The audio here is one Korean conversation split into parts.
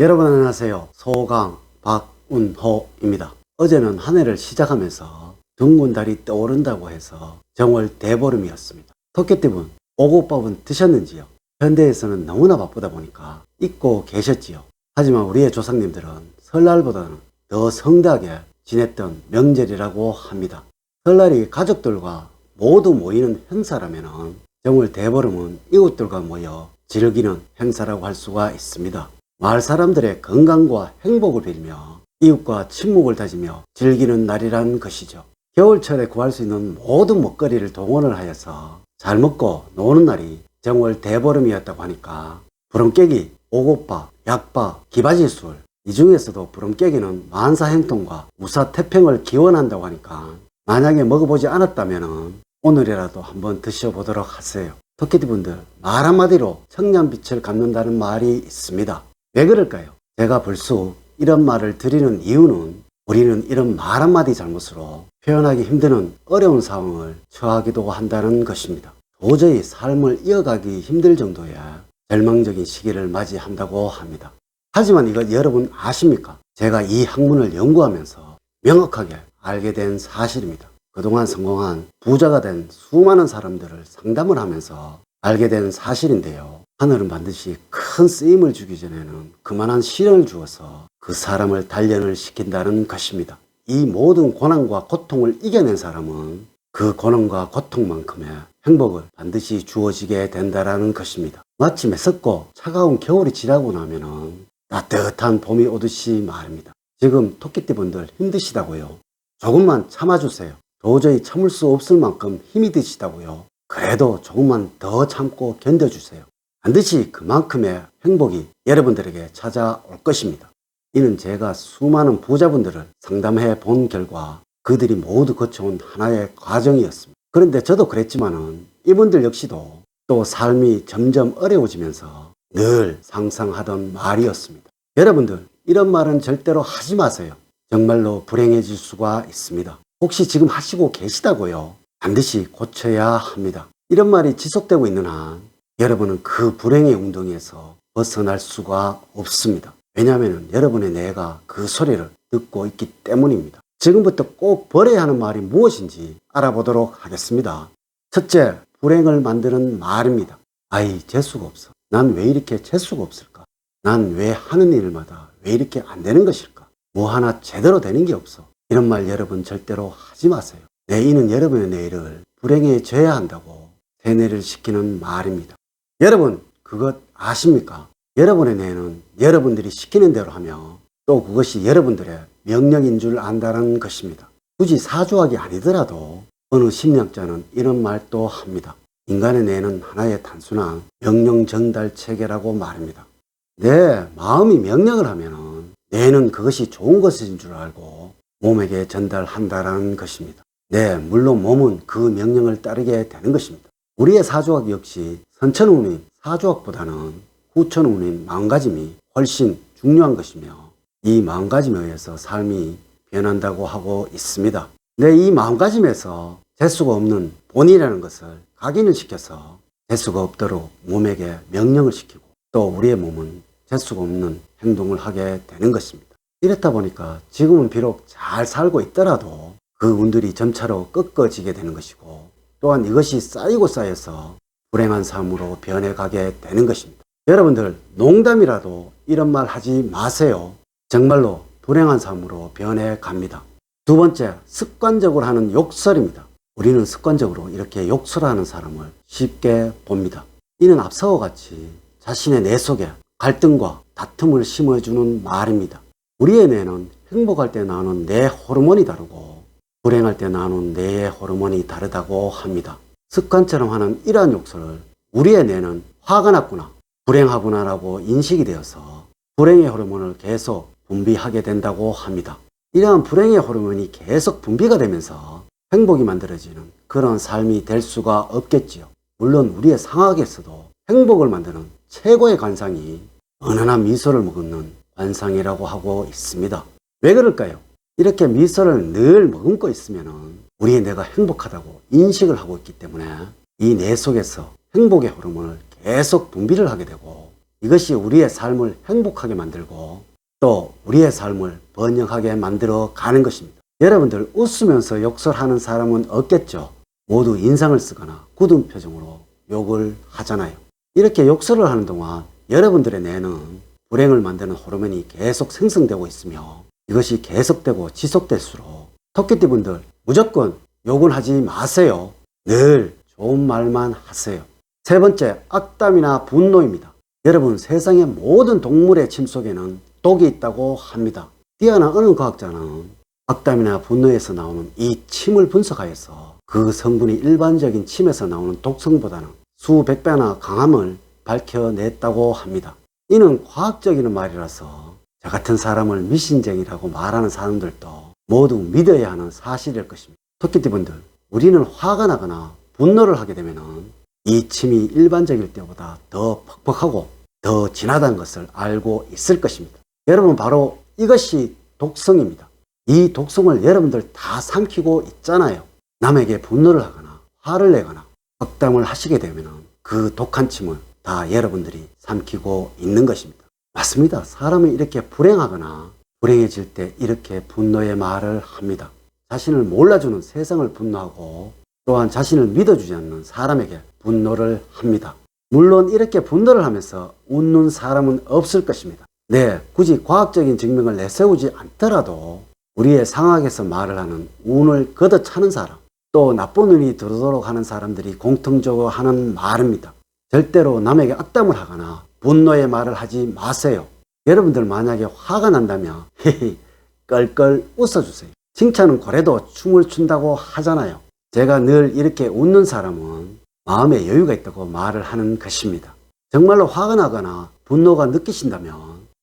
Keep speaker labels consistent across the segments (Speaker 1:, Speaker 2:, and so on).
Speaker 1: 여러분 안녕하세요. 소강 박운호입니다. 어제는 한 해를 시작하면서 둥근 달이 떠오른다고 해서 정월 대보름이었습니다. 토끼띠분 오곡밥은 드셨는지요? 현대에서는 너무나 바쁘다 보니까 잊고 계셨지요. 하지만 우리의 조상님들은 설날보다는 더 성대하게 지냈던 명절이라고 합니다. 설날이 가족들과 모두 모이는 행사라면 정월 대보름은 이웃들과 모여 즐기는 행사라고 할 수가 있습니다. 마을 사람들의 건강과 행복을 빌며 이웃과 친목을 다지며 즐기는 날이란 것이죠. 겨울철에 구할 수 있는 모든 먹거리를 동원을 하여서 잘 먹고 노는 날이 정월 대보름이었다고 하니까 부름깨기, 오곡밥, 약밥, 기바지술 이 중에서도 부름깨기는 만사 행통과 무사 태평을 기원한다고 하니까 만약에 먹어보지 않았다면 오늘이라도 한번 드셔보도록 하세요. 토끼띠분들 말 한마디로 청년빛을 갚는다는 말이 있습니다. 왜 그럴까요? 제가 불쑥 이런 말을 드리는 이유는 우리는 이런 말 한마디 잘못으로 표현하기 힘드는 어려운 상황을 처하기도 한다는 것입니다. 도저히 삶을 이어가기 힘들 정도의 절망적인 시기를 맞이한다고 합니다. 하지만 이거 여러분 아십니까? 제가 이 학문을 연구하면서 명확하게 알게 된 사실입니다. 그동안 성공한 부자가 된 수많은 사람들을 상담을 하면서 알게 된 사실인데요. 하늘은 반드시 큰 쓰임을 주기 전에는 그만한 시련을 주어서 그 사람을 단련을 시킨다는 것입니다. 이 모든 고난과 고통을 이겨낸 사람은 그 고난과 고통만큼의 행복을 반드시 주어지게 된다라는 것입니다. 마치 매섭고 차가운 겨울이 지나고 나면은 따뜻한 봄이 오듯이 말입니다. 지금 토끼띠분들 힘드시다고요. 조금만 참아주세요. 도저히 참을 수 없을 만큼 힘이 드시다고요. 그래도 조금만 더 참고 견뎌주세요. 반드시 그만큼의 행복이 여러분들에게 찾아올 것입니다. 이는 제가 수많은 부자분들을 상담해 본 결과 그들이 모두 거쳐온 하나의 과정이었습니다. 그런데 저도 그랬지만은 이분들 역시도 또 삶이 점점 어려워지면서 늘 상상하던 말이었습니다. 여러분들 이런 말은 절대로 하지 마세요. 정말로 불행해질 수가 있습니다. 혹시 지금 하시고 계시다고요? 반드시 고쳐야 합니다. 이런 말이 지속되고 있는 한 여러분은 그 불행의 웅덩이에서 벗어날 수가 없습니다. 왜냐하면 여러분의 뇌가 그 소리를 듣고 있기 때문입니다. 지금부터 꼭 버려야 하는 말이 무엇인지 알아보도록 하겠습니다. 첫째, 불행을 만드는 말입니다. 아이, 재수가 없어. 난 왜 이렇게 재수가 없을까? 난 왜 하는 일마다 왜 이렇게 안 되는 것일까? 뭐 하나 제대로 되는 게 없어. 이런 말 여러분 절대로 하지 마세요. 내 이는 여러분의 내일을 불행해져야 한다고 세뇌를 시키는 말입니다. 여러분, 그것 아십니까? 여러분의 뇌는 여러분들이 시키는 대로 하며 또 그것이 여러분들의 명령인 줄 안다는 것입니다. 굳이 사주학이 아니더라도 어느 심리학자는 이런 말도 합니다. 인간의 뇌는 하나의 단순한 명령 전달 체계라고 말합니다. 내 마음이 명령을 하면은 뇌는 그것이 좋은 것인 줄 알고 몸에게 전달한다라는 것입니다. 네, 물론 몸은 그 명령을 따르게 되는 것입니다. 우리의 사주학 역시 선천운인 사주학보다는 후천운인 마음가짐이 훨씬 중요한 것이며 이 마음가짐에 의해서 삶이 변한다고 하고 있습니다. 네, 이 마음가짐에서 재수가 없는 본이라는 것을 각인을 시켜서 재수가 없도록 몸에게 명령을 시키고 또 우리의 몸은 재수가 없는 행동을 하게 되는 것입니다. 이렇다 보니까 지금은 비록 잘 살고 있더라도 그 운들이 점차로 꺾어지게 되는 것이고 또한 이것이 쌓이고 쌓여서 불행한 삶으로 변해가게 되는 것입니다. 여러분들 농담이라도 이런 말 하지 마세요. 정말로 불행한 삶으로 변해갑니다. 두 번째, 습관적으로 하는 욕설입니다. 우리는 습관적으로 이렇게 욕설하는 사람을 쉽게 봅니다. 이는 앞서와 같이 자신의 뇌 속에 갈등과 다툼을 심어주는 말입니다. 우리의 뇌는 행복할 때 나오는 뇌 호르몬이 다르고 불행할 때 나오는 뇌의 호르몬이 다르다고 합니다. 습관처럼 하는 이러한 욕설을 우리의 뇌는 화가 났구나, 불행하구나라고 인식이 되어서 불행의 호르몬을 계속 분비하게 된다고 합니다. 이러한 불행의 호르몬이 계속 분비가 되면서 행복이 만들어지는 그런 삶이 될 수가 없겠지요. 물론 우리의 상학에서도 행복을 만드는 최고의 관상이 은은한 미소를 머금는 관상이라고 하고 있습니다. 왜 그럴까요? 이렇게 미소를 늘 머금고 있으면 우리의 뇌가 행복하다고 인식을 하고 있기 때문에 이 뇌 속에서 행복의 호르몬을 계속 분비를 하게 되고 이것이 우리의 삶을 행복하게 만들고 또 우리의 삶을 번영하게 만들어 가는 것입니다. 여러분들 웃으면서 욕설하는 사람은 없겠죠. 모두 인상을 쓰거나 굳은 표정으로 욕을 하잖아요. 이렇게 욕설을 하는 동안 여러분들의 뇌는 불행을 만드는 호르몬이 계속 생성되고 있으며 이것이 계속되고 지속될수록 토끼띠분들 무조건 욕은 하지 마세요. 늘 좋은 말만 하세요. 세 번째, 악담이나 분노입니다. 여러분, 세상의 모든 동물의 침 속에는 독이 있다고 합니다. 뛰어난 어느 과학자는 악담이나 분노에서 나오는 이 침을 분석하여서 그 성분이 일반적인 침에서 나오는 독성보다는 수백 배나 강함을 밝혀냈다고 합니다. 이는 과학적인 말이라서 저 같은 사람을 미신쟁이라고 말하는 사람들도 모두 믿어야 하는 사실일 것입니다. 토끼띠분들, 우리는 화가 나거나 분노를 하게 되면은 이 침이 일반적일 때보다 더 퍽퍽하고 더 진하다는 것을 알고 있을 것입니다. 여러분 바로 이것이 독성입니다. 이 독성을 여러분들 다 삼키고 있잖아요. 남에게 분노를 하거나 화를 내거나 악담을 하시게 되면 그 독한 침을 다 여러분들이 삼키고 있는 것입니다. 맞습니다. 사람이 이렇게 불행하거나 불행해질 때 이렇게 분노의 말을 합니다. 자신을 몰라주는 세상을 분노하고 또한 자신을 믿어주지 않는 사람에게 분노를 합니다. 물론 이렇게 분노를 하면서 웃는 사람은 없을 것입니다. 네, 굳이 과학적인 증명을 내세우지 않더라도 우리의 상황에서 말을 하는 운을 걷어차는 사람, 또 나쁜 운이 들어오도록 하는 사람들이 공통적으로 하는 말입니다. 절대로 남에게 악담을 하거나 분노의 말을 하지 마세요. 여러분들 만약에 화가 난다면 껄껄 웃어주세요. 칭찬은 고래도 춤을 춘다고 하잖아요. 제가 늘 이렇게 웃는 사람은 마음에 여유가 있다고 말을 하는 것입니다. 정말로 화가 나거나 분노가 느끼신다면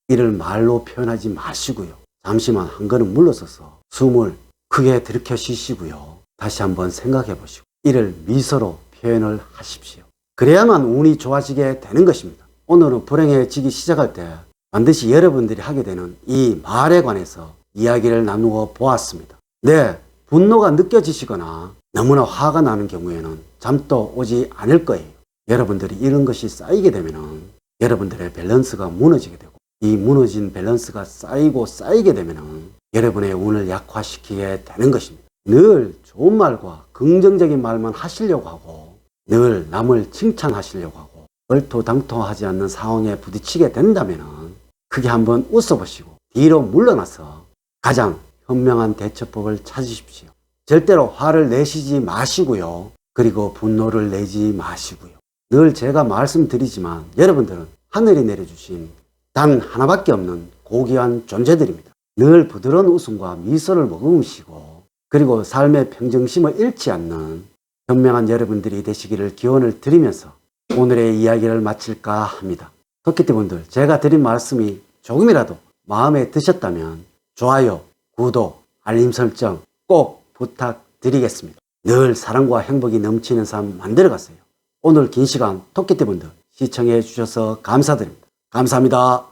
Speaker 1: 이를 말로 표현하지 마시고요. 잠시만 한 걸음 물러서서 숨을 크게 들이켜 쉬시고요. 다시 한번 생각해 보시고 이를 미소로 표현을 하십시오. 그래야만 운이 좋아지게 되는 것입니다. 오늘은 불행해지기 시작할 때 반드시 여러분들이 하게 되는 이 말에 관해서 이야기를 나누어 보았습니다. 네, 분노가 느껴지시거나 너무나 화가 나는 경우에는 잠도 오지 않을 거예요. 여러분들이 이런 것이 쌓이게 되면은 여러분들의 밸런스가 무너지게 되고 이 무너진 밸런스가 쌓이고 쌓이게 되면은 여러분의 운을 약화시키게 되는 것입니다. 늘 좋은 말과 긍정적인 말만 하시려고 하고 늘 남을 칭찬하시려고 하고 얼토당토하지 않는 상황에 부딪히게 된다면은 크게 한번 웃어보시고 뒤로 물러나서 가장 현명한 대처법을 찾으십시오. 절대로 화를 내시지 마시고요. 그리고 분노를 내지 마시고요. 늘 제가 말씀드리지만 여러분들은 하늘이 내려주신 단 하나밖에 없는 고귀한 존재들입니다. 늘 부드러운 웃음과 미소를 머금으시고 그리고 삶의 평정심을 잃지 않는 현명한 여러분들이 되시기를 기원을 드리면서 오늘의 이야기를 마칠까 합니다. 토끼띠분들 제가 드린 말씀이 조금이라도 마음에 드셨다면 좋아요, 구독, 알림 설정 꼭 부탁드리겠습니다. 늘 사랑과 행복이 넘치는 삶 만들어가세요. 오늘 긴 시간 토끼띠분들 시청해 주셔서 감사드립니다. 감사합니다.